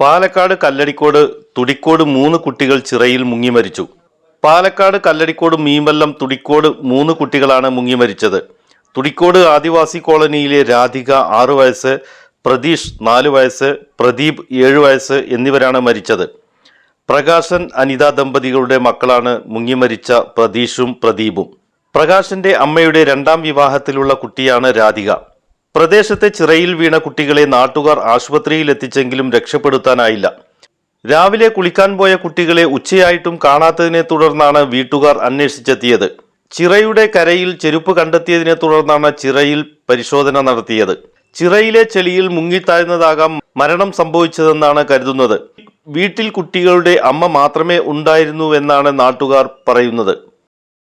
പാലക്കാട് കല്ലടിക്കോട് തുടിക്കോട് മൂന്ന് കുട്ടികൾ ചിറയിൽ മുങ്ങി മരിച്ചു. പാലക്കാട് കല്ലടിക്കോട് മീമല്ലം തുടിക്കോട് മൂന്ന് കുട്ടികളാണ് മുങ്ങി മരിച്ചത്. തുടിക്കോട് ആദിവാസി കോളനിയിലെ രാധിക ആറു വയസ്സ് പ്രതീഷ് നാല് വയസ്സ് പ്രദീപ് ഏഴു വയസ്സ് എന്നിവരാണ് മരിച്ചത്. പ്രകാശൻ അനിത ദമ്പതികളുടെ മക്കളാണ് മുങ്ങി മരിച്ച പ്രതീഷും പ്രദീപും. പ്രകാശന്റെ അമ്മയുടെ രണ്ടാം വിവാഹത്തിലുള്ള കുട്ടിയാണ് രാധിക. പ്രദേശത്തെ ചിറയിൽ വീണ കുട്ടികളെ നാട്ടുകാർ ആശുപത്രിയിൽ എത്തിച്ചെങ്കിലും രക്ഷപ്പെടുത്താനായില്ല. രാവിലെ കുളിക്കാൻ പോയ കുട്ടികളെ ഉച്ചയായിട്ടും കാണാത്തതിനെ തുടർന്നാണ് വീട്ടുകാർ അന്വേഷിച്ചെത്തിയത്. ചിറയുടെ കരയിൽ ചെരുപ്പ് കണ്ടെത്തിയതിനെ തുടർന്നാണ് ചിറയിൽ പരിശോധന നടത്തിയത്. ചിറയിലെ ചെളിയിൽ മുങ്ങിത്താഴ്ന്നതാകാം മരണം സംഭവിച്ചതെന്നാണ് കരുതുന്നത്. വീട്ടിൽ കുട്ടികളുടെ അമ്മ മാത്രമേ ഉണ്ടായിരുന്നുവെന്നാണ് നാട്ടുകാർ പറയുന്നത്.